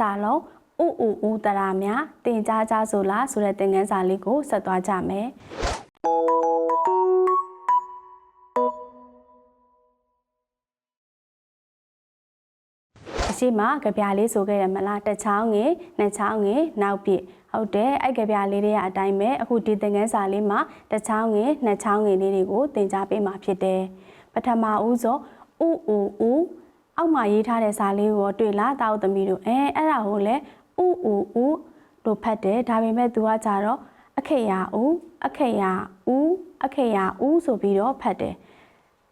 စာလုံးဥဥဥတရာများတင်ကြားကြဆိုလားဆိုတဲ့သင်ခန်းစာလေးကိုဆက်သွားကြမယ်အရှိမကြပြလေးဆိုခဲ့ရမလားတစ်ချောင်းငယ်နှစ်ချောင်းငယ်နောက်ပြည့်ဟုတ်တယ်အဲ့ကြပြလေးတွေကအတိုင်းပဲအခုဒီသင်ခန်းစာလေးမှာတစ်ချောင်းငယ်နှစ်ချောင်းငယ်လေးတွေကိုသင်ကြားပေးမှာဖြစ်တယ်ပထမဦးဆုံးဥဥဥ အောက်မှာရေးထားတဲ့စာလေးကိုတွေ့လားတာဦးသမီးတို့အဲအဲ့ဒါကိုလည်းဥဥဥလို့ဖတ်တယ်ဒါပေမဲ့သူကကြတော့အခေယာဥအခေယာဥအခေယာဥဆိုပြီးတော့ဖတ်တယ်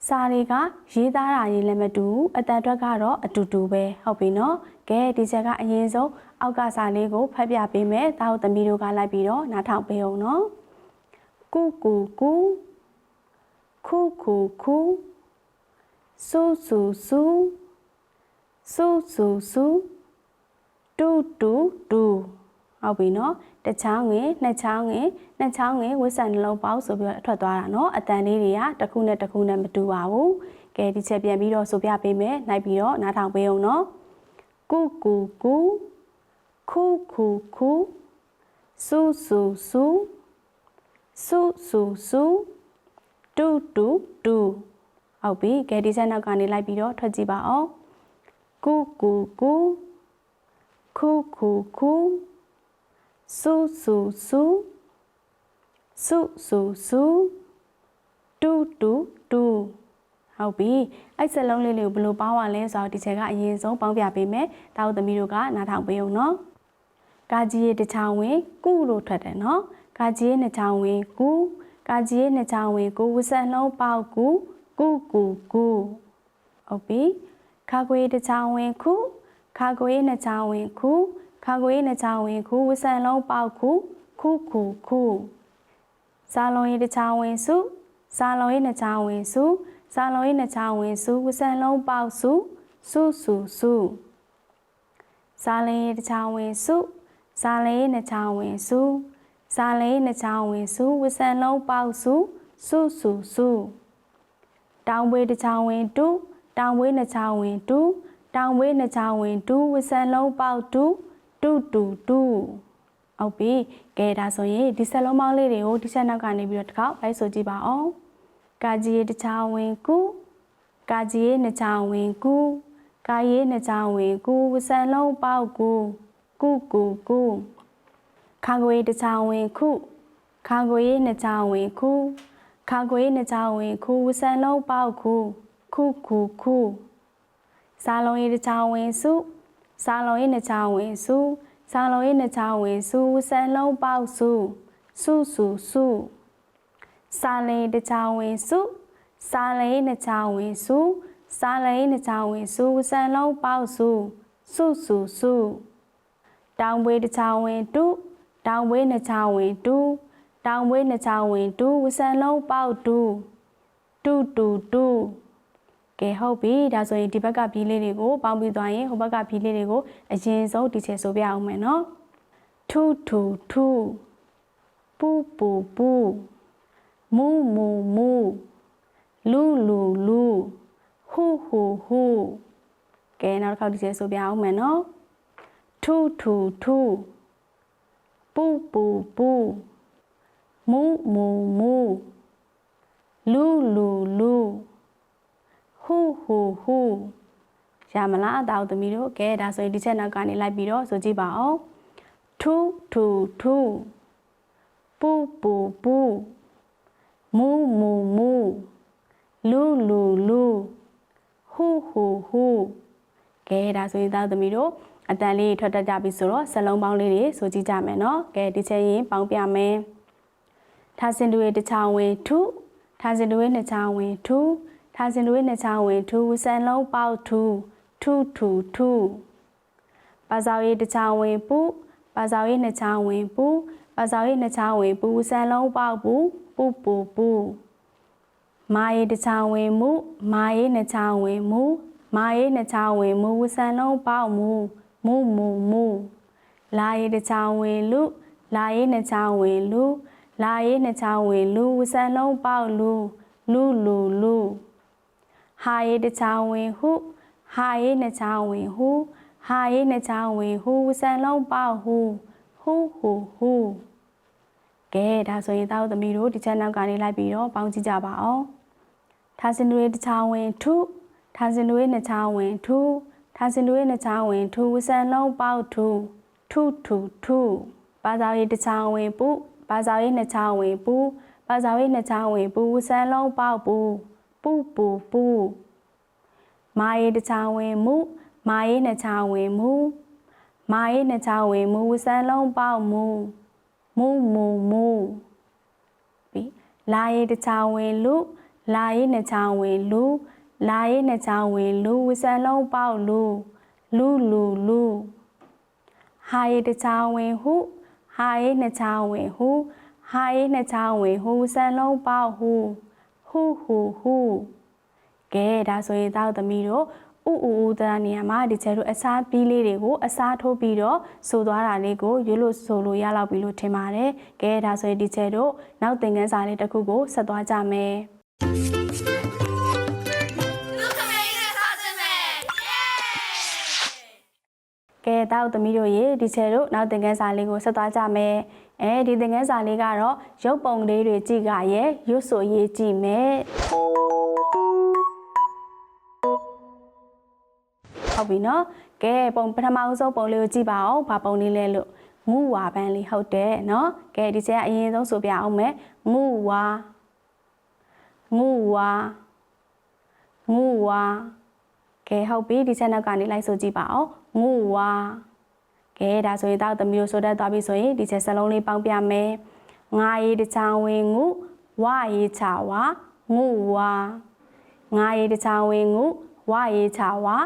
စာတွေကရေးသားတာရေးလည်းမတူဘူးအတန်အတွက်ကတော့အတူတူပဲဟုတ်ပြီနော်ကဲဒီချက်ကအရင်ဆုံးအောက်ကစာလေးကိုဖတ်ပြပေးမယ်တာဦးသမီးတို့ကလိုက်ပြီးတော့နားထောင်ပေးအောင်နော်ကူကူကူခုခုခုဆူဆူဆူ ဆူဆူဆူတူတူတူဟုတ်ပြီနော်တစ်ချောင်းငယ်နှစ်ချောင်းငယ်နှစ်ချောင်းငယ်ဝစ်ဆန်နှလုံးပေါက်ဆိုပြီးတော့အထွက်သွားတာနော်အတန်လေးတွေကတစ်ခုနဲ့တစ်ခုနဲ့မတူပါဘူးကဲဒီချက်ပြန်ပြီးတော့ဆိုပြပေးမယ်နိုင်ပြီးတော့နားထောင်ပေးအောင်နော်ကူကူကူခုခုခုဆူဆူဆူဆူဆူဆူတူတူတူဟုတ်ပြီကဲဒီဆက်နောက်ကနေလိုက်ပြီးတော့ထွက်ကြည့်ပါအောင် ကူကူကူခုခုခုဆူဆူဆူဆူဆူဆူတူတူတူဟုတ်ပြီအဲ့စလုံးလေးလေးကိုဘယ်လိုပေါင်းရလဲဆိုတော့ဒီချက်ကအရင်ဆုံးပေါင်းပြပေးမယ်တာဦးသမီးတို့ကနားထောင်ပေးအောင်နော်ကာကြီးရဲ့တစ်ချောင်းဝင်ကုလို့ထွက်တယ်နော်ကာကြီးရဲ့နှစ်ချောင်းဝင်ကုကာကြီးရဲ့နှစ်ချောင်းဝင်ကုဝစံလုံးပေါက်ကုကုကုကုဟုတ်ပြီ ခါခွေတစ်ချောင်းဝင်ခုခါခွေနှစ်ချောင်းဝင်ခုခါခွေနှစ်ချောင်းဝင်ခုဝစံလုံးပေါက်ခုခုခုခုစာလုံးရဲ့တစ်ချောင်းဝင်စုစာလုံးရဲ့နှစ်ချောင်းဝင်စုစာလုံးရဲ့နှစ်ချောင်းဝင်စုဝစံလုံးပေါက်စုစုစုစုစာလင်းရဲ့တစ်ချောင်းဝင်စုစာလင်းရဲ့နှစ်ချောင်းဝင်စုစာလင်းရဲ့နှစ်ချောင်းဝင်စုဝစံလုံးပေါက်စုစုစုစုတောင်ပွေတစ်ချောင်းဝင်တူ တောင်ပွေနှစ်ချောင်းဝင်တူတောင်ပွေနှစ်ချောင်းဝင်တူဝစံလုံးပေါက်တူတူတူတူဟုတ်ပြီကဲဒါဆိုရင်ဒီစက်လုံးပေါင်းလေးတွေကိုဒီချက်နောက်ကနေပြီးတော့တစ်ခေါက်လိုက်ဆိုကြည့်ပါအောင်ကာကြီးရဲ့တစ်ချောင်းဝင်ကူကာကြီးရဲ့နှစ်ချောင်းဝင်ကူကာရဲ့နှစ်ချောင်းဝင်ကူဝစံလုံးပေါက်ကူကူကူကူခါကိုရဲ့တစ်ချောင်းဝင်ခုခါကိုရဲ့နှစ်ချောင်းဝင်ခုခါကိုရဲ့နှစ်ချောင်းဝင်ခုဝစံလုံးပေါက်ခု ခုခုခုစားလုံးရဲ့တစ်ချောင်းဝင်စုစားလုံးရဲ့နှစ်ချောင်းဝင်စုစားလုံးရဲ့နှစ်ချောင်းဝင်စုဝစံလုံးပေါက်စုစုစုစုစားလေးတစ်ချောင်းဝင်စုစားလေးနှစ်ချောင်းဝင်စုစားလေးနှစ်ချောင်းဝင်စုဝစံလုံးပေါက်စုစုစုစုတောင်ပွေတစ်ချောင်းဝင်တုတောင်ပွေနှစ်ချောင်းဝင်တုတောင်ပွေနှစ်ချောင်းဝင်တုဝစံလုံးပေါက်တုတုတုတု ကဲဟုတ်ပြီဒါဆိုရင်ဒီဘက်ကဘီလေးတွေကိုပေါင်းပြီးသွားရင်ဟိုဘက်ကဘီလေးတွေကိုအရင်ဆုံးဒီချေဆိုပြအောင်မယ်နော်ထူထူထူပူပူပူမူမူမူလူလူလူဟူဟူဟူကဲနောက်တစ်ခေါက်ဒီချေဆိုပြအောင်မယ်နော်ထူထူထူပူပူပူမူမူမူလူလူလူ ဟူဟူဟူရမလားအတောက်သမီးတို့ကဲဒါဆိုရင်ဒီချက်နောက်ကနေလိုက်ပြီးတော့ဆိုကြည့်ပါအောင်ထူထူထူပူပူပူမူမူမူလူလူလူဟူဟူဟူကဲဒါဆိုရင်တောက်သမီးတို့အတန်လေးထွက်တတ်ကြပြီဆိုတော့စလုံးပေါင်းလေးတွေဆိုကြည့်ကြမယ်နော်ကဲဒီချက်ရင်ပေါင်းပြမယ်ထားစင်တူရဲ့တစ်ချောင်းဝင်ထုထားစင်တူရဲ့နှစ်ချောင်းဝင်ထု ထားစင်တူရဲ့နှစ်ချောင်းဝင်ထုစံလုံးပေါက်ထုထုထုထုပါဇော်ရဲ့တစ်ချောင်းဝင်ပူပါဇော်ရဲ့နှစ်ချောင်းဝင်ပူပါဇော်ရဲ့နှစ်ချောင်းဝင်ပူစံလုံးပေါက်ပူပူပူပူမာရဲ့တစ်ချောင်းဝင်မှုမာရဲ့နှစ်ချောင်းဝင်မှုမာရဲ့နှစ်ချောင်းဝင်မှုစံလုံးပေါက်မှုမူမူမူလာရဲ့တစ်ချောင်းဝင်လူလာရဲ့နှစ်ချောင်းဝင်လူလာရဲ့နှစ်ချောင်းဝင်လူဝစံလုံးပေါက်လူလူလူလူ ဟာရဲ့တစ်ချောင်းဝင်ဟုဟာရဲ့နှစ်ချောင်းဝင်ဟုဟာရေးနှစ်ချောင်းဝင်ဟူဆန်လုံးပေါ့ဟူဟူဟူဟူကဲဒါဆိုရင်တောက်သမီးတို့ဒီချက်နောက်ကနေလိုက်ပြီးတော့ပေါင်းကြည့်ကြပါအောင်ထားစင်တွေတစ်ချောင်းဝင်ထုထားစင်တွေနှစ်ချောင်းဝင်ထုထားစင်တွေနှစ်ချောင်းဝင်ထုဆန်လုံးပေါ့ထုထုထုထုပါဇာရေးတစ်ချောင်းဝင်ပုပါဇာရေးနှစ်ချောင်းဝင်ပုပါဇာရေးနှစ်ချောင်းဝင်ပုဆန်လုံးပေါ့ပူ ပူပူပူမာရေးတစ်ချောင်းဝင်မူမာရေးနှစ်ချောင်းဝင်မူမာရေးနှစ်ချောင်းဝင်မူဆန်လုံးပေါ့မူမူမူမူပြီးလာရေးတစ်ချောင်းဝင်လူလာရေးနှစ်ချောင်းဝင်လူလာရေးနှစ်ချောင်းဝင်လူဆန်လုံးပေါ့လူလူလူလူဟာရေးတစ်ချောင်းဝင်ဟုဟာရေးနှစ်ချောင်းဝင်ဟုဟာရေးနှစ်ချောင်းဝင်ဟူဆန်လုံးပေါ့ဟူ ဟူဟူဟူကဲဒါဆိုရင်တောက်သမီးတို့ဥဥဥတရာနေရာမှာဒီချဲတို့အစားပြီးလေးတွေကိုအစားထိုးပြီးတော့ဆိုသွားတာလေးကိုရွလို့ဆိုလို့ရလောက်ပြီလို့ထင်ပါတယ်။ကဲဒါဆိုရင်ဒီချဲတို့နောက်သင်ခန်းစာလေးတစ်ခုကိုဆက်သွားကြမယ်။လူခမေးနဲ့စားစမယ်ကဲတောက်သမီးတို့ရေဒီချဲတို့နောက်သင်ခန်းစာလေးကိုဆက်သွားကြမယ်။ အဲဒီသင်ခန်းစာလေးကတော့ရုပ်ပုံလေးတွေကြည့်ကြရဲ့ရွတ်ဆိုရေးကြည့်မယ်။ဟုတ်ပြီနော်။ကဲပုံပထမအဆုံးပုံလေးကိုကြည့်ပါအောင်။ဘာပုံလေးလဲလို့ငူဝါပန်းလေးဟုတ်တယ်နော်။ကဲဒီချဲကအရင်ဆုံးဆိုပြအောင်မယ်။ငူဝါငူဝါငူဝါကဲဟုတ်ပြီဒီချက်နောက်ကနေလိုက်ဆိုကြည့်ပါအောင်ငူဝါ ကဲဒါဆိုရင်တော့သမီးတို့ဆိုတတ်သွားပြီဆိုရင်ဒီချက်စလုံးလေးပေါင်းပြမယ်ငါရေးတစ်ချောင်းဝင်ငုဝရေးချဝါငူဝါငါရေးတစ်ချောင်းဝင်ငုဝရေးချဝါ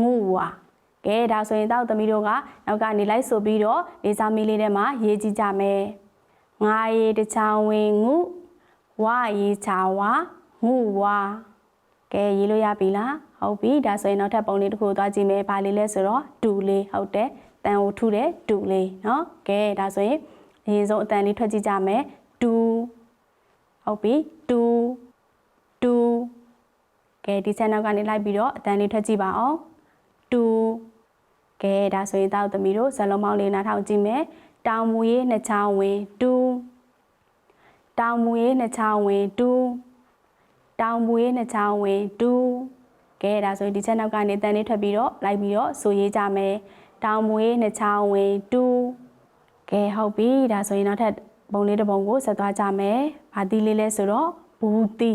ငူဝါကဲဒါဆိုရင်တော့သမီးတို့ကနောက်ကနေလိုက်ဆိုပြီးတော့လေးစားမီလေးထဲမှာရေးကြည့်ကြမယ်ငါရေးတစ်ချောင်းဝင်ငုဝရေးချဝါငူဝါကဲရေးလို့ရပြီလားဟုတ်ပြီဒါဆိုရင်နောက်ထပ်ပုံလေးတစ်ခုသွားကြည့်မယ်ဘာလေးလဲဆိုတော့တူလေးဟုတ်တယ် တန်ကိုထုတဲ့တူလေးเนาะကဲဒါဆိုရင်အရင်ဆုံးအတန်လေးထွက်ကြည့်ကြမယ်တူဟုတ်ပြီတူတူကဲဒီချက်နောက်ကနေလိုက်ပြီးတော့အတန်လေးထွက်ကြည့်ပါအောင်တူကဲဒါဆိုရင်တောက်သမီးတို့ဇလုံးမောင်းလေးနားထောင်ကြည့်မယ်တောင်မူရေးနှစ်ချောင်းဝင်တူတောင်မူရေးနှစ်ချောင်းဝင်တူ တောင်မွေးနှစ်ချောင်းဝင်တူကဲဒါဆိုရင်ဒီချက်နောက်ကနေတန်လေးထွက်ပြီးတော့လိုက်ပြီးတော့ဆိုရေးကြမယ် တောင်မွေးနှစ်ချောင်းဝင်တူကဲဟုတ်ပြီဒါဆိုရင်နောက်ထပ်ပုံလေးတစ်ပုံကိုဆက်သွားကြမယ်ဘာတီးလေးလဲဆိုတော့ဘူးတီ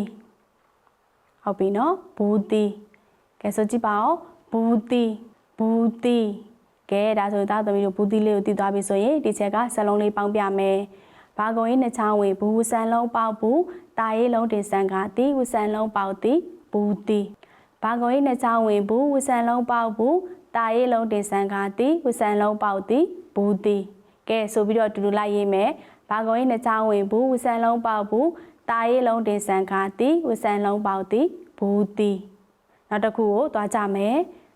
ဟုတ်ပြီနော်ဘူးတီကဲဆိုကြည့်ပါဦးဘူးတီဘူးတီကဲဒါဆိုတော့သမီးတို့ဘူးတီလေးကိုတည်သွားပြီဆိုရင်ဒီချက်ကစလုံးလေးပေါင်းပြမယ်ဘာကုံရေးနှစ်ချောင်းဝင်ဘူးဆန်လုံးပေါက်ဘူးတာရေးလုံးတင်ဆန်ကတီဝဆန်လုံးပေါက်တီဘူးတီဘာကုံရေးနှစ်ချောင်းဝင်ဘူးဝဆန်လုံးပေါက်ဘူး တာရေးလုံးတင်ဆန်ကတီဝဆန်လုံးပေါက်တီဘူးတီကဲဆိုပြီးတော့အတူတူလိုက်ရေးမယ်ဘာကုံရေးနှစ်ချောင်းဝင်ဘူးဝဆန်လုံးပေါက်ဘူးတာရေးလုံးတင်ဆန်ကတီဝဆန်လုံးပေါက်တီဘူးတီနောက်တစ်ခုကိုသွားကြမယ်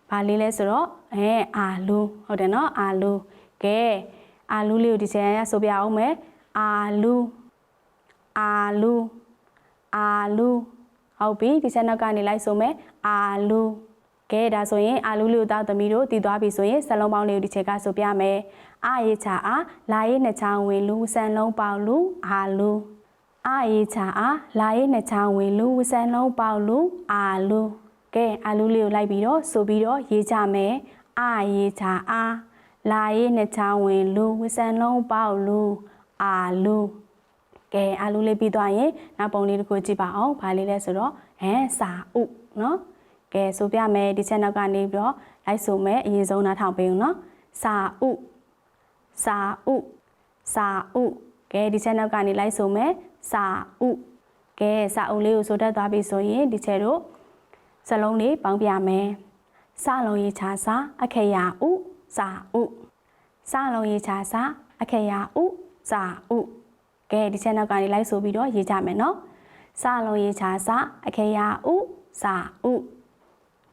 ဘာလေးလဲဆိုတော့အဲအာလူဟုတ်တယ်နော်အာလူကဲအာလူလေးကိုဒီချိန်ရဆိုပြအောင်မယ်အာလူအာလူအာလူဟုတ်ပြီဒီချက်နောက်ကနေလိုက်ဆိုမယ်အာလူ ။ကဲဒါဆိုရင်အာလူလူသားသမီးတို့တည်သွားပြီဆိုရင်ဇလုံးပေါင်းလေးကိုဒီချက်ကဆိုပြမယ်။အာရေချာအာလာရေနှစ်ချောင်းဝင်လူဇလုံးပေါင်းလူအာလူအာရေချာအာလာရေနှစ်ချောင်းဝင်လူဇလုံးပေါင်းလူအာလူကဲအာလူလေးကိုလိုက်ပြီးတော့ဆိုပြီးတော့ရေးကြမယ်။အာရေချာအာလာရေနှစ်ချောင်းဝင်လူဝဇလုံးပေါင်းလူအာလူကဲအာလူလေးပြီးသွားရင်နောက်ပုံလေးတစ်ခုကြည့်ပါအောင်။ဘာလေးလဲဆိုတော့ဟမ်စာဥနော် ကဲဆိုပြမယ်ဒီချက်နောက်ကနေပြီးတော့လိုက်ဆိုမယ်အရင်ဆုံးနားထောင်ပေးဦးနော်စာဥစာဥစာဥကဲဒီချက်နောက်ကနေလိုက်ဆိုမယ်စာဥကဲစာအုပ်လေးကိုဆိုတတ်သွားပြီဆိုရင်ဒီချက်တို့စလုံးလေးပေါင်းပြမယ်စလုံးရေးချာစာအခရဥစာဥစလုံးရေးချာစာအခရဥစာဥကဲဒီချက်နောက်ကနေလိုက်ဆိုပြီးတော့ရေးကြမယ်နော်စလုံးရေးချာစာအခရဥစာဥ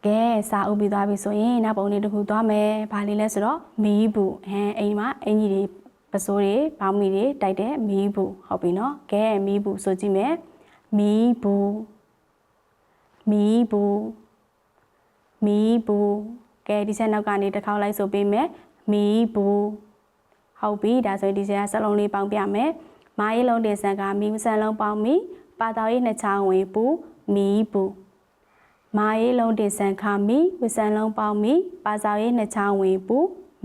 ကဲစာဥပြီးသွားပြီဆိုရင်နောက်ပုံလေးတစ်ခုသွားမယ်ဘာလေးလဲဆိုတော့မီးဘူးအဲအိမ်မှာအင်ကြီးတွေပစိုးတွေဘောင်းမီတွေတိုက်တဲ့မီးဘူးဟုတ်ပြီနော်ကဲမီးဘူးဆိုကြည့်မယ်မီးဘူးမီးဘူးမီးဘူးကဲဒီချက်နောက်ကနေတစ်ခေါက်လိုက်ဆိုပေးမယ်မီးဘူးဟုတ်ပြီဒါဆိုရင်ဒီချက်ကစလုံးလေးပေါင်းပြမယ်မာရေးလုံးတင်ဆန်ကမီးမဆန်လုံးပေါင်းမီပါတော်ရေးနှစ်ချောင်းဝင်ပူမီးဘူး မာရေးလုံးတင်ဆန်ခါမီဝဆန်လုံးပေါင်းမီပါတော်ရေးနှစ်ချောင်းဝင်ပူ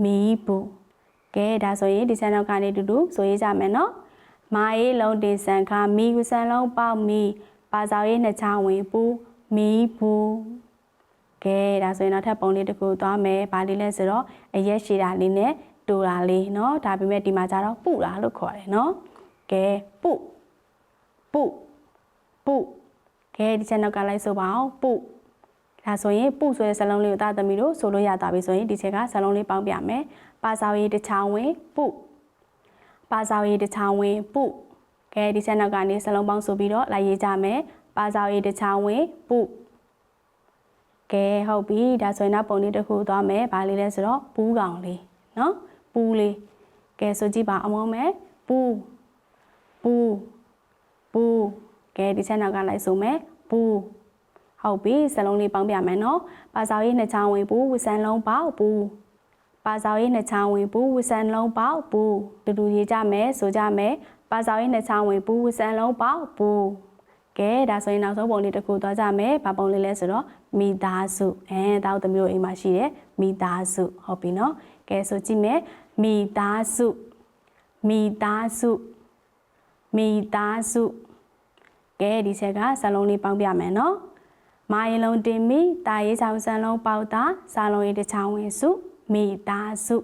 မီးဘူးကဲဒါဆိုရင်ဒီချက်နောက်ကနေတူတူဆိုရေးကြမယ်နော်မာရေးလုံးတင်ဆန်ခါမီဝဆန်လုံးပေါင်းမီပါတော်ရေးနှစ်ချောင်းဝင်ပူမီးဘူး ကဲဒါဆိုရင်နောက်ထပ်ပုံလေးတစ်ခုသွားမယ်။ဘာလေးလဲဆိုတော့အရက်ရှည်တာလေးနဲ့တူတာလေးเนาะဒါပေမဲ့ဒီမှာကျတော့ပုတာလို့ခေါ်တယ်เนาะ။ကဲပုပုပု ။ကဲဒီချက်နောက်ကလိုက်ဆိုပါအောင်ပုဒါဆိုရင်ပုဆိုတဲ့ဇာလုံးလေးကိုသားသမီးတို့ဆိုလို့ရတာပြီဆိုရင်ဒီချက်ကဇာလုံးလေးပေါင်းပြမယ်။ပါစာဝေးတစ်ချောင်းဝင်ပုပါစာဝေးတစ်ချောင်းဝင်ပုကဲဒီချက်နောက်ကနေဇာလုံးပေါင်းဆိုပြီးတော့လိုက်ရေးကြမယ်။ပါစာဝေးတစ်ချောင်းဝင်ပုကဲဟုတ်ပြီဒါဆိုရင်နောက်ပုံလေးတစ်ခုသွားမယ်။ဘာလေးလဲဆိုတော့ပူးကောင်လေးနော်ပူးလေးကဲဆိုကြည့်ပါအောင်မယ်ပူးပူးပူး ကဲဒီချက်နောက်ကလိုက်ဆိုမယ်ဘူးဟုတ်ပြီစလုံးလေးပေါင်းပြမယ်နော်ပါစာရေးနှစ်ချောင်းဝင်ဘူးဝစ်ဆန်လုံးပေါက်ဘူးပါစာရေးနှစ်ချောင်းဝင်ဘူးဝစ်ဆန်လုံးပေါက်ဘူးတူတူရေးကြမယ်ဆိုကြမယ်ပါစာရေးနှစ်ချောင်းဝင်ဘူးဝစ်ဆန်လုံးပေါက်ဘူးကဲဒါဆိုရင်နောက်ဆုံးပုံလေးတစ်ခုသွားကြမယ်ဘာပုံလေးလဲဆိုတော့မိသားစုအဲတောက်တမျိုးအိမ်မှာရှိတယ်မိသားစုဟုတ်ပြီနော်ကဲဆိုကြည့်မယ်မိသားစုမိသားစုမိသားစု ကဲဒီချက်ကစလုံးလေးပေါင်းပြမယ်နော်။မာရင်လုံးတင်မိတာရေးချောင်းစံလုံးပေါက်တာစာလုံးရေးတစ်ချောင်းဝင်စုမိသားစု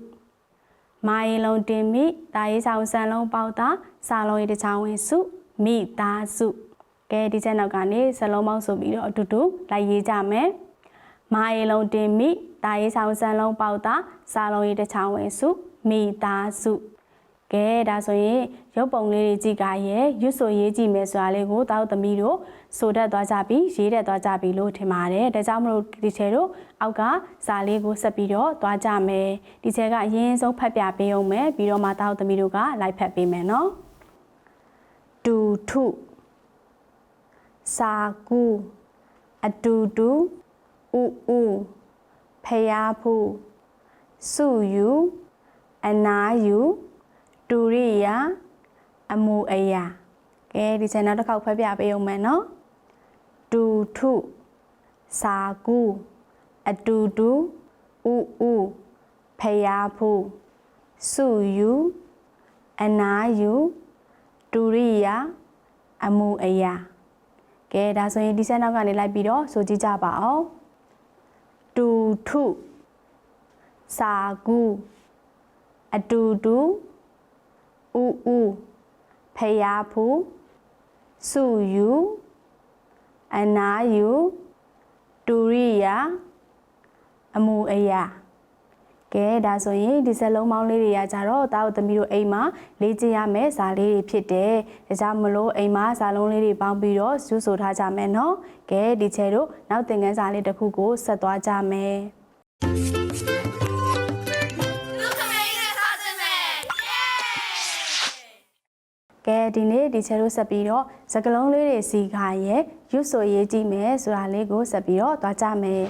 မာရင်လုံးတင်မိတာရေးချောင်းစံလုံးပေါက်တာစာလုံးရေးတစ်ချောင်းဝင်စုမိသားစုကဲဒီချက်နောက်ကနေစလုံးပေါင်းဆိုပြီးတော့အတူတူလိုက်ရေးကြမယ်။မာရေလုံးတင်မိတာရေးဆောင်စံလုံးပေါက်တာစာလုံးရေးတစ်ချောင်းဝင်စုမိသားစု ကဲဒါဆိုရင်ရုပ်ပုံလေးတွေကြည့်ကြရဲ့ရွတ်ဆိုရေးကြည့်မယ်ဆိုတာလေးကိုတောက်သမီးတို့ဆိုတတ်သွားကြပြီးရေးတတ်သွားကြပြီလို့ထင်ပါတယ်။ဒါကြောင့်မလို့ဒီချေတို့အောက်ကစာလေးကိုဆက်ပြီးတော့သွားကြမယ်။ဒီချေကအရင်ဆုံးဖတ်ပြပေးအောင်မယ်ပြီးတော့မှတောက်သမီးတို့ကလိုက်ဖတ်ပေးမယ်နော်။တူထုစာကူအတူတူဥဥဖျားဖူစုယူအနာယူ တူရိယာအမူအရာကဲဒီချက်နောက်တစ်ခေါက်ဖတ်ပြပေးအောင်မယ်နော်တူထုစာကူအတူတူဥဥဖျားဖူစုယူအနာယူတူရိယာအမူအရာကဲဒါဆိုရင်ဒီဆက်နောက်ကနေလိုက်ပြီးတော့ဆိုကြည့်ကြပါအောင်တူထုစာကူအတူတူ ဥဥဖယားဖူစုယူအနာယူတူရိယာအမူအရာကဲဒါဆိုရင်ဒီစက်လုံးပေါင်းလေးတွေကကြတော့တာတို့သမီးတို့အိမ်မှာလေ့ကျင့်ရမယ်ဇာလေးတွေဖြစ်တယ်။ဒါကြောင့်မလို့အိမ်မှာဇာလုံးလေးတွေပေါင်းပြီးတော့ဇူးဆိုထားကြမယ်နော်။ကဲဒီချဲတို့နောက်သင်ခန်းစာလေးတစ်ခုကိုဆက်သွားကြမယ်။ ကဲဒီနေ့ဒီချဲတို့ဆက်ပြီးတော့စကလုံးလေးတွေစီခါရဲ့ရွတ်ဆိုရေးကြည့်မယ်ဆိုတာလေးကိုဆက်ပြီးတော့သွားကြမယ်။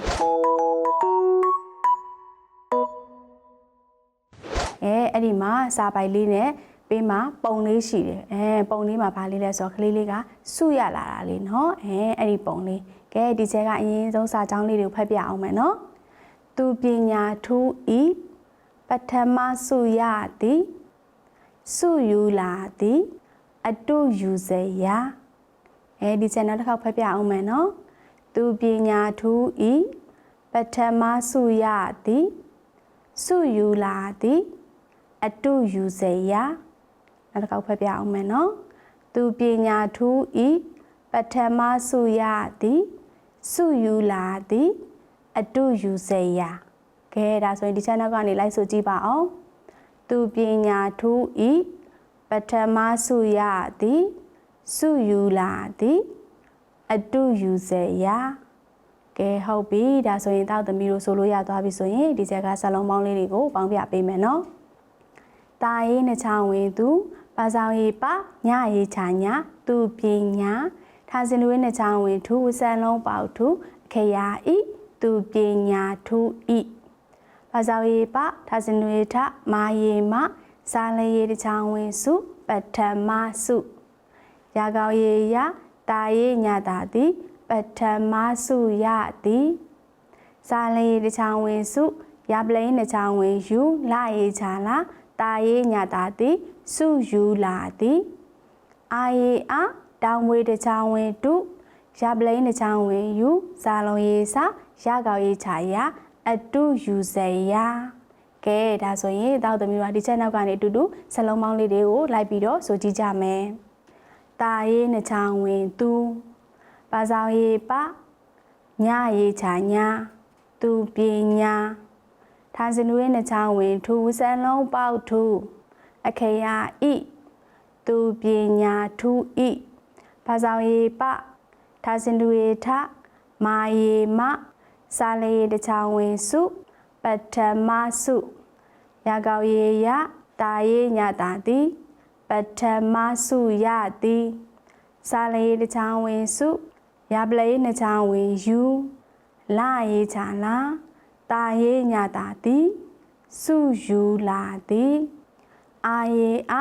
အဲအဲ့ဒီမှာစာပိုက်လေးနဲ့ပေးမှာပုံလေးရှိတယ်အဲပုံလေးမှာဘာလေးလဲဆိုတော့ကလေးလေးကစုရလာတာလေးเนาะအဲအဲ့ဒီပုံလေးကဲဒီချဲကအရင်ဆုံးစာကြောင်းလေးတွေကိုဖတ်ပြအောင်မယ်เนาะသူပညာထူးဤပထမစုရသည်စုယူလာသည် အတုယူစေရအဲဒီ channel တစ်ခေါက်ဖတ်ပြအောင်မယ်နော်သူပညာထူးဤပထမစုရသည်စုယူလာသည်အတုယူစေရနောက်တစ်ခေါက်ဖတ်ပြအောင်မယ်နော်သူပညာထူးဤပထမစုရသည်စုယူလာသည်အတုယူစေရခဲဒါဆိုရင်ဒီ channel ကနေလိုက်ဆိုကြည့်ပါအောင်သူပညာထူးဤ ပထမစုရသည်စုယူလာသည်အတုယူစေရာကဲဟုတ်ပြီဒါဆိုရင်တောက်သမီးတို့ဆိုလို့ရသွားပြီဆိုရင်ဒီချက်ကစလုံးပေါင်းလေးတွေကိုပေါင်းပြပေးမယ်နော်တာရေးနှချောင်းဝင်သူပါဆောင်ရေးပါညရေးချာညာသူပညာထားစင်လွေးနှချောင်းဝင်သူဝဆန်လုံးပေါထုခရာဤသူပညာထုဤဘာသာရေးပထာဇနွေထမာယေမ စာလရေတချောင်းဝင်စုပထမစုရာကောက်ရေယတာယေညတာတိပထမစုယတိစာလရေတချောင်းဝင်စုရပလိန်တချောင်းဝင်ယူလာရေချာလာတာယေညတာတိစုယူလာတိအာယေအာတောင်မွေတချောင်းဝင်တုရပလိန်တချောင်းဝင်ယူစာလုံးရေစာရကောက်ရေချာယအတုယူစေယ ကဲဒါဆိုရင်တောက်သမီးတို့ကဒီချက်နောက်ကနေအတူတူစလုံးပေါင်းလေးတွေကိုလိုက်ပြီးတော့ဆိုကြည့်ကြမယ်။တာရေးနှချောင်းဝင်သူပါဆောင်ရေးပညရေးချာညာသူပညာထာစနွေးနှချောင်းဝင်ထူစံလုံးပေါက်ထူအခေယဤသူပညာထူဤပါဆောင်ရေးပထာစနွေးထမာယေမစာလေးတချောင်းဝင်စု ပထမစုရာကောက်ရေယတာယေညတာတိပထမစုယတိစာလေးတချောင်းဝင်စုရာပလေးနှချောင်းဝင်ယူလာရေးချာလာတာယေညတာတိစုယူလာတိအာယေအ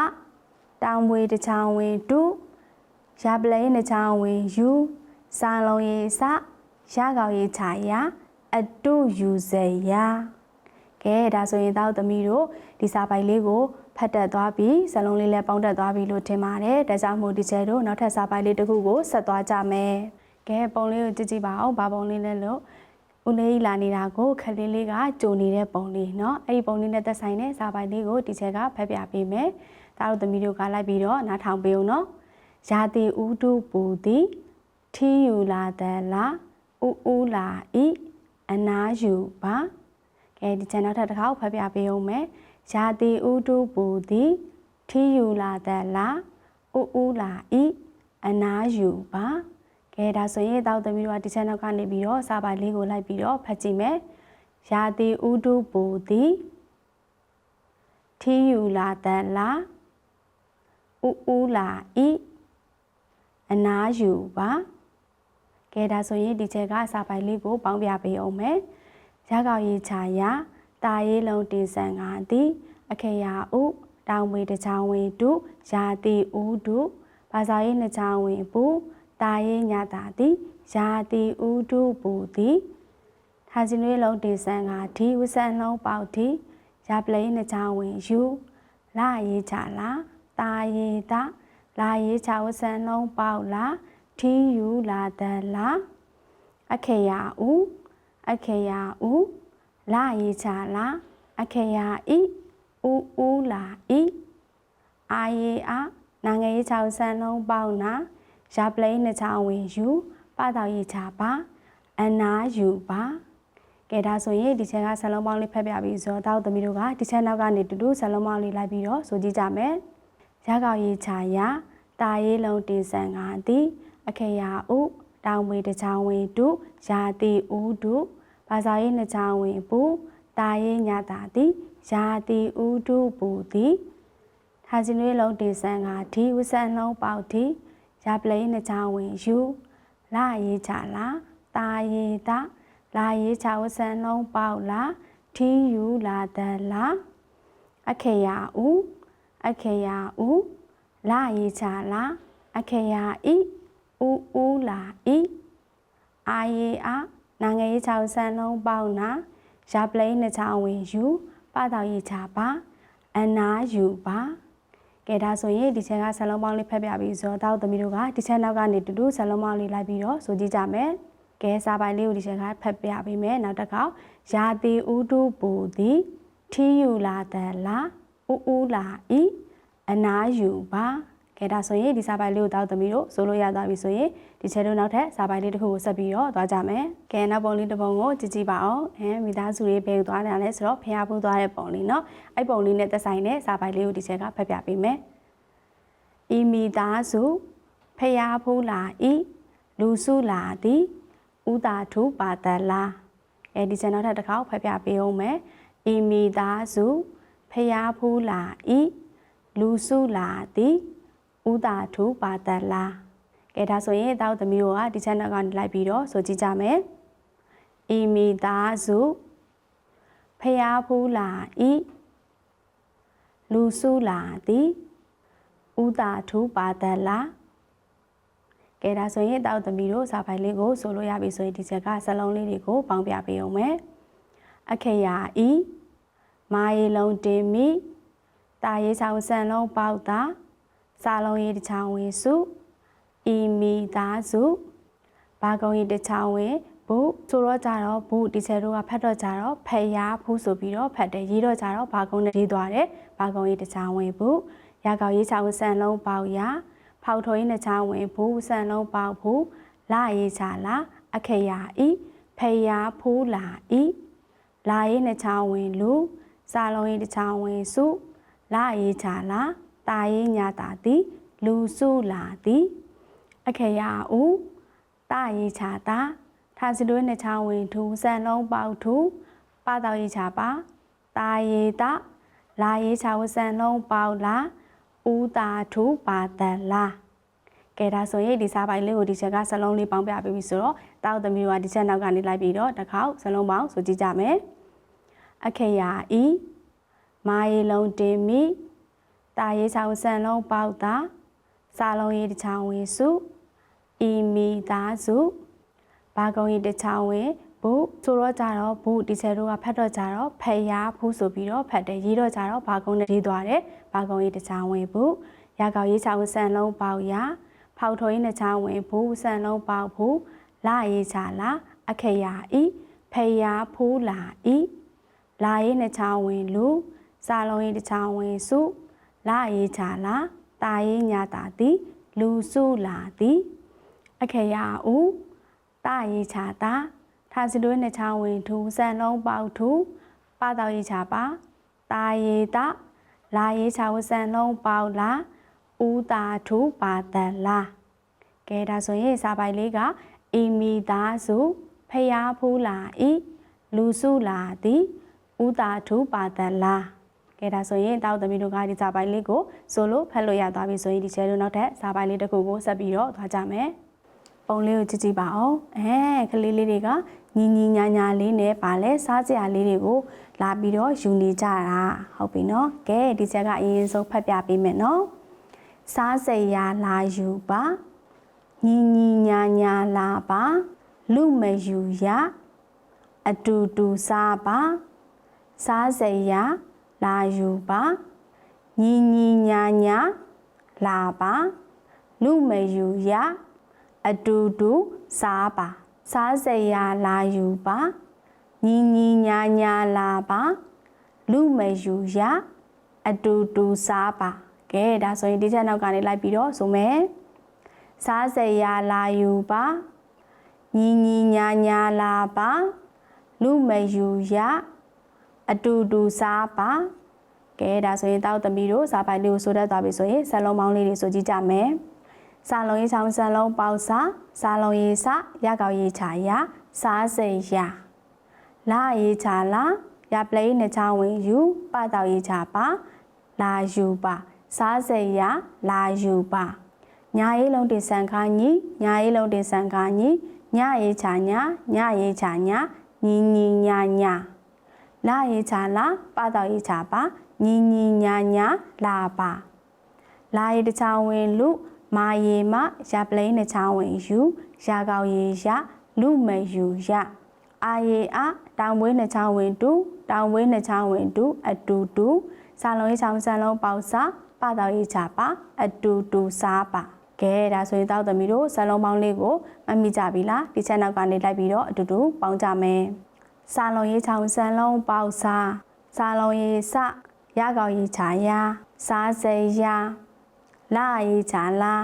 တောင်မွေတချောင်းဝင်တုရာပလေးနှချောင်းဝင်ယူစာလုံးရေစရကောက်ရေချာယာ အတုယူစေယာကဲဒါဆိုရင်တော့သမီးတို့ဒီစာပိုင်လေးကိုဖတ်တက်သွားပြီးဇလုံးလေးလည်းပေါင်းတက်သွားပြီလို့ထင်ပါတယ်ဒါကြောင့်မို့ဒီချဲတို့နောက်ထပ်စာပိုင်လေးတစ်ခုကိုဆက်သွားကြမယ်ကဲပုံလေးကိုကြည့်ကြည့်ပါအောင်ဘာပုံလေးလဲလို့ဦးလေးလာနေတာကိုခလေးလေးကကြုံနေတဲ့ပုံလေးเนาะအဲ့ဒီပုံလေးနဲ့သက်ဆိုင်တဲ့စာပိုင်လေးကိုဒီချဲကဖတ်ပြပေးမယ်ဒါတို့သမီးတို့ကလိုက်ပြီးတော့နားထောင်ပေးအောင်เนาะရာတိဥတုပူတိထီယူလာတလာဥဥလာဤ အနာယူပါကဲဒီချန်နောက်ထပ်တစ်ခါဖတ်ပြပေးအောင်မယ်ရာတိဥတုပူတိထီယူလာတလာဥဥလာဤအနာယူပါကဲဒါဆိုရင်တောက်သမီးတို့ကဒီချန်နောက်ကနေပြီးတော့စာပိုင်လေးကိုလိုက်ပြီးတော့ဖတ်ကြည့်မယ်ရာတိဥတုပူတိထီယူလာတလာဥဥလာဤအနာယူပါ ကဲဒါဆိုရင်ဒီချက်ကစာပိုင်လေးကိုပေါင်းပြပေးအောင်မယ်ရကောက်ရေးချာယာတာရေးလုံးတင်ဆန်ငါသည်အခေယာဥတောင်ဝေတချောင်းဝေတုယာတိဥတုဘာသာရေးနှစ်ချောင်းဝေပူတာရေးညတာသည်ယာတိဥတုပူသည်ထာစီနွေးလုံးတင်ဆန်ငါဒီဝဆန်လုံးပေါတီရပလိနှစ်ချောင်းဝေယူလာရေးချလာတာရေးတာလာရေးချဝဆန်လုံးပေါလာ ထီယူလာတလာအခေယာဥအခေယာဥလာရေးချလာအခေယာဤဥဥလာဤအာယေအာနာငယ်ရေးချောင်းဆန်လုံးပေါနာရပလိန်နှချောင်းဝင်ယူပတော်ရေးချပါအနာယူပါကဲဒါဆိုရင်ဒီချက်ကဆလုံးပေါင်းလေးဖက်ပြပြီးဆိုတော့သမီးတို့ကဒီချက်နောက်ကနေတူတူဆလုံးပေါင်းလေးလိုက်ပြီးတော့ဆိုကြည့်ကြမယ်ရကောက်ရေးချာယာတာရေးလုံးတင်ဆန်ငါသည် အခေယာဥတောင်ဝေတချောင်းဝင်တုယာတိဥတုဘာသာရေးနှချောင်းဝင်ပူတာရေးညတာတိယာတိဥတုပူတိထာစီနွေးလုံးတင်ဆန်ကဒီဝဆန်လုံးပေါတိယာပလိန်နှချောင်းဝင်ယူလာရေးချလာတာရေးတာလာရေးချဝဆန်လုံးပေါလာထီယူလာတလာအခေယာဥအခေယာဥလာရေးချလာအခေယာဤ ဥဥလာဤအာယေအာနာငယ်ရေးချောင်းဆန်လုံးပေါနာရပလိန်နှချောင်းဝင်ယူပတော်ရေးချပါအနာယူပါကဲဒါဆိုရင်ဒီချက်ကဆလုံးပေါင်းလေးဖက်ပြပြီးဆိုတော့သမီးတို့ကဒီချက်နောက်ကနေတူတူဆလုံးပေါင်းလေးလိုက်ပြီးတော့ဆိုကြည့်ကြမယ်ကဲစာပိုင်လေးကိုဒီချက်ကဖက်ပြပေးမယ်နောက်တစ်ခေါက်ယာတိဥတုပူသည်ထီယူလာတလာဥဥလာဤအနာယူပါ ကဲဒါဆိုရင်ဒီစာပိုင်လေးကိုတောက်သမီးတို့ဆိုလို့ရသွားပြီဆိုရင်ဒီချဲတို့နောက်ထပ်စာပိုင်လေးတစ်ခုကိုဆက်ပြီးတော့သွားကြမယ်ကဲနောက်ပုံလေးတစ်ပုံကိုကြည့်ကြည့်ပါအောင်အဲမိသားစုလေးဘယ်ကိုသွားတယ်လဲဆိုတော့ဖះဖို့သွားတဲ့ပုံလေးเนาะအဲ့ပုံလေးနဲ့သက်ဆိုင်တဲ့စာပိုင်လေးကိုဒီချက်ကဖတ်ပြပေးမယ်ဤမိသားစုဖះဖို့လာဤလူစုလာသည်ဥတာထုပါတလာအဲဒီချက်နောက်ထပ်တစ်ခေါက်ဖတ်ပြပေးအောင်မယ်ဤမိသားစုဖះဖို့လာဤလူစုလာသည် ဥတာထုပါတလာကဲဒါဆိုရင်တောက်သမီးတို့ကဒီ channel ကနေလိုက်ပြီးတော့ဆိုကြည့်ကြမယ်အီမီသားစုဖျားဖူးလာဤလူစုလာသည်ဥတာထူပါတလာကဲဒါဆိုရင်တောက်သမီးတို့စာပိုင်လေးကိုဆိုလို့ရပြီဆိုရင်ဒီချက်ကစလုံးလေးတွေကိုပေါင်းပြပေးအောင်မယ်အခေယာဤမာရီလုံးတင်မိတာရေးဆောင်ဆန်လုံးပေါက်တာ စာလုံးရေးတစ်ချောင်းဝင်စုဤမိသားစုဘာကုံရေးတစ်ချောင်းဝင်ဘူးဆိုတော့ကြတော့ဘူးဒီချယ်တို့ကဖတ်တော့ကြတော့ဖယ်ရားဘူးဆိုပြီးတော့ဖတ်တယ်ရေးတော့ကြတော့ဘာကုံနဲ့ရေးသွားတယ်ဘာကုံရေးတစ်ချောင်းဝင်ဘူးရကောက်ရေးချောင်းဆန်လုံးပေါက်ရာဖောက်ထွင်းတစ်ချောင်းဝင်ဘူးဆန်လုံးပေါက်ဘူးလာရေးချလာအခေယာဤဖယ်ရားဖူးလာဤလာရေးနှစ်ချောင်းဝင်လူစာလုံးရေးတစ်ချောင်းဝင်စုလာရေးချလာ တာရေးညာတာသည်လူစုလာသည်အခေယာဦးတာရေးချတာထာစီလွေးနှစ်ချောင်းဝင်ထူစံလုံးပေါက်ထူပတော်ရေးချပါတာရေးတာလာရေးချဝစံလုံးပေါက်လာဦးတာထူပါတန်လာကဲဒါဆိုရင်ဒီစားပိုင်းလေးကိုဒီချက်ကစလုံးလေးပေါင်းပြပေးပြီဆိုတော့တောက်သမီးကဒီချက်နောက်ကနေလိုက်ပြီးတော့တစ်ခေါက်စလုံးပေါင်းဆိုကြည့်ကြမယ်အခေယာဤမာရီလုံးတင်မိ တာရေးချောင်းဆန်လုံးပေါက်တာစာလုံးရေးတစ်ချောင်းဝင်စုဤမိသားစုဘာကုံရေးတစ်ချောင်းဝင်ဘူးဆိုတော့ကြတော့ဘူးဒီဆယ်တို့ကဖတ်တော့ကြတော့ဖယ်ရားဘူးဆိုပြီးတော့ဖတ်တယ်ရေးတော့ကြတော့ဘာကုံနဲ့ရေးသွားတယ်ဘာကုံရေးတစ်ချောင်းဝင်ဘူးရကောက်ရေးချောင်းဆန်လုံးပေါက်ရာဖောက်ထွင်းတစ်ချောင်းဝင်ဘူးဆန်လုံးပေါက်ဘူးလာရေးချလာအခေယာဤဖယ်ရားဖူးလာဤလာရေးနှစ်ချောင်းဝင်လူစာလုံးရေးတစ်ချောင်းဝင်စု လာရေးချလာတာရေးညာတာသည်လူစုလာသည်အခေယာဦးတာရေးချတာထာစီလွေးနှစ်ချောင်းဝင်ထူစံလုံးပေါက်ထူပတော်ရေးချပါတာရေးတာလာရေးချဝစံလုံးပေါက်လာဦးတာထူပါတန်လာကဲဒါဆိုရင်စာပိုင်လေးကအီမီသားစုဖျားဖူးလာဤလူစုလာသည်ဦးတာထူပါတန်လာ ကဲဒါဆိုရင်တောက်သမီးတို့ကဒီစာပိုင်လေးကိုဆိုလို့ဖတ်လို့ရသွားပြီဆိုရင်ဒီချဲတို့နောက်ထပ်စာပိုင်လေးတစ်ခုကိုဆက်ပြီးတော့သွားကြမယ်ပုံလေးကိုကြည့်ကြည့်ပါအောင်အဲကလေးလေးတွေကညီညီညာညာလေးနဲ့ပါလဲစားစရာလေးတွေကိုလာပြီးတော့ယူနေကြတာဟုတ်ပြီနော်ကဲဒီချက်ကအရင်ဆုံးဖတ်ပြပေးမယ်နော်စားစရာလာယူပါညီညီညာညာလာပါလူမယူရအတူတူစားပါစားစရာ လာယူပါညီညီညာညာလာပါလူမယူရအတူတူစားပါစားစရာလာယူပါညီညီညာညာလာပါလူမယူရအတူတူစားပါကဲဒါဆိုရင်ဒီချက်နောက်ကနေလိုက်ပြီးတော့ဆိုမယ်စားစရာလာယူပါညီညီညာညာလာပါလူမယူရ အတူတူစားပါကဲဒါဆိုရင်တောက်သမီးတို့စာပိုင်လေးကိုဆိုတတ်သွားပြီဆိုရင်ဇလုံးပေါင်းလေးတွေဆိုကြည့်ကြမယ်စာလုံးရေးချောင်းဇလုံးပေါက်စာစာလုံးရေးစရကောက်ရေးချာရစားစိတ်ရလာရေးချာလာရပလေးနှစ်ချောင်းဝင်ယူပတောက်ရေးချာပါလာယူပါစားစိတ်ရလာယူပါညာရေးလုံးတင်ဆန်ခါညီညာရေးလုံးတင်ဆန်ခါညီညရေးချာညာညရေးချာညာညီညီညာညာ လာရေးချာလာပတောက်ရေးချာပါညီညီညာညာလာပါလာရေးတစ်ချောင်းဝင်လူမာယေမရပလိန်တစ်ချောင်းဝင်ယူရာကောက်ရေရလူမယူရအာယေအတောင်ဝဲနှစ်ချောင်းဝင်တူတောင်ဝဲနှစ်ချောင်းဝင်တူအတူတူစာလုံးရေးချောင်းစံလုံးပေါက်စားပတော်ရေးချပါအတူတူစားပါကဲဒါဆိုရင်တောက်သမီးတို့ဇလုံးပေါင်းလေးကိုမမိကြပြီလားဒီချက်နောက်ကနေလိုက်ပြီးတော့အတူတူပေါင်းကြမယ် စာလုံးရေးချောင်းစံလုံးပေါက်စားစာလုံးရေးစရကောက်ရေးချာယာစားစေယာလာရေးချာလာ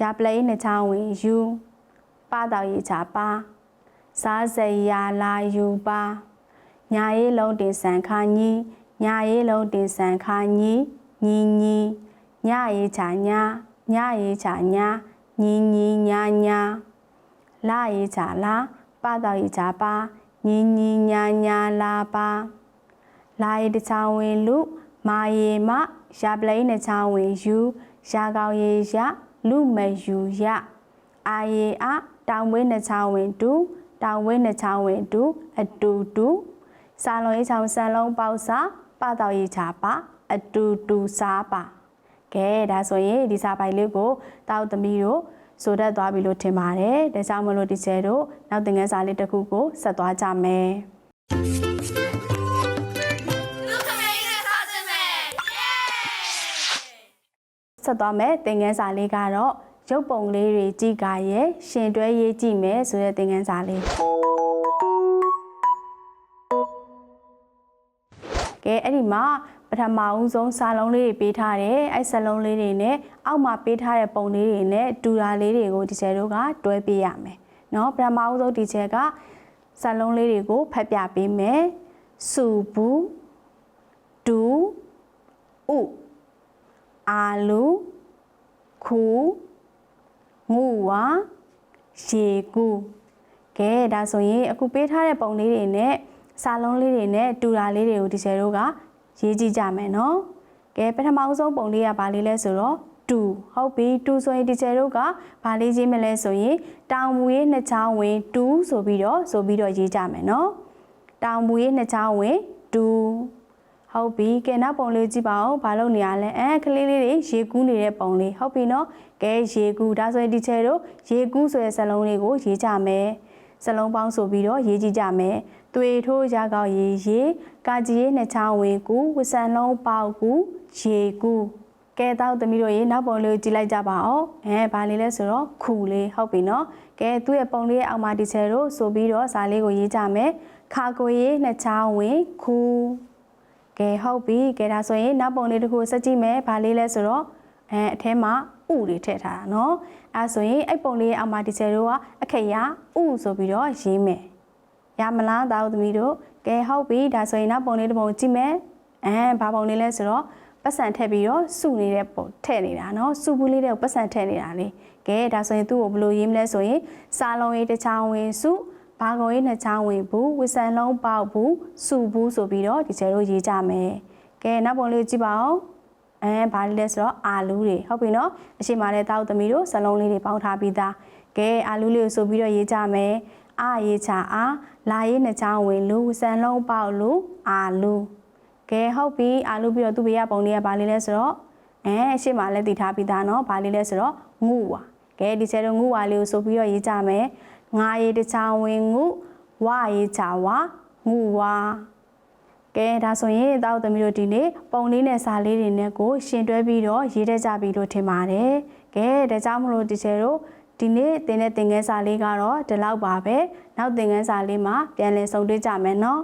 ရပလိန်နှစ်ချောင်းဝင်ယူပတော်ရေးချပါစားစေယာလာယူပါညာရေးလုံးတင်ဆန်ခါညီညာရေးလုံးတင်ဆန်ခါညီညီညီညရေးချာညာညရေးချာညာညီညီညာညာလာရေးချာလာပတော်ရေးချပါ ညီညီညာညာလာပါလာရေးတချောင်းဝင်လူမာယေမရပလိန်နှစ်ချောင်းဝင်ယူရာကောက်ရေရလူမယူရအာယေအတောင်ဝဲနှစ်ချောင်းဝင်တူတောင်ဝဲနှစ်ချောင်းဝင်တူအတူတူစာလုံးရေးချောင်းစံလုံးပေါက်စာပတော်ရေးချပါအတူတူစားပါကဲဒါဆိုရင်ဒီစာပိုင်လေးကိုတောက်သမီးတို့ ဆိုတတ်သွားပြီလို့ထင်ပါတယ်ဒါကြောင့်မလို့ဒီချဲတို့နောက်သင်ခန်းစာလေးတစ်ခုကိုဆက်သွားကြမယ်လူခမင်းနဲ့စားစမယ်ဆက်သွားမယ်သင်ခန်းစာလေးကတော့ရုပ်ပုံလေးတွေကြည့်ကြရဲ့ရှင်တွဲရေးကြည့်မယ်ဆိုတဲ့သင်ခန်းစာလေးကဲအဲ့ဒီမှာပ ထမဦးဆုံးစာလုံးလေးတွေပေးထားတယ်အဲ့စာလုံးလေးတွေနဲ့အောက်မှာပေးထားတဲ့ပုံလေးတွေနဲ့တူတာလေးတွေကိုဒီချယ်တို့ကတွဲပေးရမယ်เนาะပထမဦးဆုံးဒီချက်ကစာလုံးလေးတွေကိုဖတ်ပြပေးမယ်စုဘူးဒူဥအာလူခူငူဝါရေကူကဲဒါဆိုရင်အခုပေးထားတဲ့ပုံလေးတွေနဲ့စာလုံးလေးတွေနဲ့တူတာလေးတွေကိုဒီချယ်တို့က ရေးကြည့်ကြမယ်နော်ကဲပထမအဆုံးပုံလေးကဘာလေးလဲဆိုတော့တူဟုတ်ပြီတူဆိုရင်ဒီချယ်တို့ကဘာလေးရေးမလဲဆိုရင်တောင်မူရေးနှစ်ချောင်းဝင်တူဆိုပြီးတော့ဆိုပြီးတော့ရေးကြမယ်နော်တောင်မူရေးနှစ်ချောင်းဝင်တူဟုတ်ပြီကဲနောက်ပုံလေးကြည့်ပါဦးဘာလုပ်နေရလဲအဲကလေးလေးတွေရေကူးနေတဲ့ပုံလေးဟုတ်ပြီနော်ကဲရေကူးဒါဆိုရင်ဒီချယ်တို့ရေကူးဆိုတဲ့စလုံးလေးကိုရေးကြမယ်စလုံးပေါင်းဆိုပြီးတော့ရေးကြည့်ကြမယ် သွေထိုးရကောက်ရေရေကာကြီးရဲ့နှချောင်းဝင်ကူဝဆန်လုံးပေါက်ကူရေကူကဲတော့သမီးတို့ရေနောက်ပုံလေးကြည့်လိုက်ကြပါအောင်အဲဘာလေးလဲဆိုတော့ခူလေးဟုတ်ပြီနော်ကဲသူ့ရဲ့ပုံလေးအောက်မှာဒီချယ်တို့ဆိုပြီးတော့ဇာလေးကိုရေးကြမယ်ခါကိုရေနှစ်ချောင်းဝင်ခူကဲဟုတ်ပြီကဲဒါဆိုရင်နောက်ပုံလေးတစ်ခုဆက်ကြည့်မယ်ဘာလေးလဲဆိုတော့အဲအထဲမှာဥတွေထည့်ထားတာနော်အဲဆိုရင်အဲ့ပုံလေးအောက်မှာဒီချယ်တို့ကအခေရဥဆိုပြီးတော့ရေးမယ် ရမလားတာဦးသမီးတို့ကဲဟုတ်ပြီဒါဆိုရင်နောက်ပုံလေးတစ်ပုံကြည့်မယ်အဲဘာပုံလေးလဲဆိုတော့ပတ်စံထည့်ပြီးတော့စုနေတဲ့ပုံထည့်နေတာနော်စုဘူးလေးတဲ့ပတ်စံထည့်နေတာလေကဲဒါဆိုရင်သူ့ကိုဘယ်လိုရေးမလဲဆိုရင်စာလုံးရေးတစ်ချောင်းဝင်စုဘာကုန်ရေးနှစ်ချောင်းဝင်ဘူးဝစ်ဆန်လုံးပေါက်ဘူးစုဘူးဆိုပြီးတော့ဒီကျဲတို့ရေးကြမယ်ကဲနောက်ပုံလေးကြည့်ပါဦးအဲဘာလဲဆိုတော့အာလူးတွေဟုတ်ပြီနော်အရှိမလဲတောက်သမီးတို့စလုံးလေးတွေပေါင်းထားပြီးသားကဲအာလူးလေးကိုဆိုပြီးတော့ရေးကြမယ် အာရေးချအာလာရေးနှစ်ချောင်းဝင်လူဝစံလုံးပေါက်လူအာလူကဲဟုတ်ပြီအာလူပြီးတော့သူ့ဘေးကပုံလေးကဘာလေးလဲဆိုတော့အဲအရှိမလည်းတည်ထားပြီးသားနော်ဘာလေးလဲဆိုတော့ငူဝါကဲဒီကျဲတို့ငူဝါလေးကိုဆိုပြီးတော့ရေးကြမယ်ငါရေးတစ်ချောင်းဝင်ငုဝရေးချဝါငူဝါကဲဒါဆိုရင်တောက်သမီးတို့ဒီနေ့ပုံလေးနဲ့စာလေးတွေနဲ့ကို ရှင်တွဲပြီးတော့ရေးတတ်ကြပြီလို့ထင်ပါတယ်ကဲဒါကြောင့်မလို့ဒီချေတို့ ဒီနေ့သင်တဲ့သင်ခန်းစာလေးကတော့ဒီလောက်ပါပဲနောက်သင်ခန်းစာလေးမှာပြန်လည်ဆုံတွေ့ကြမယ်နော်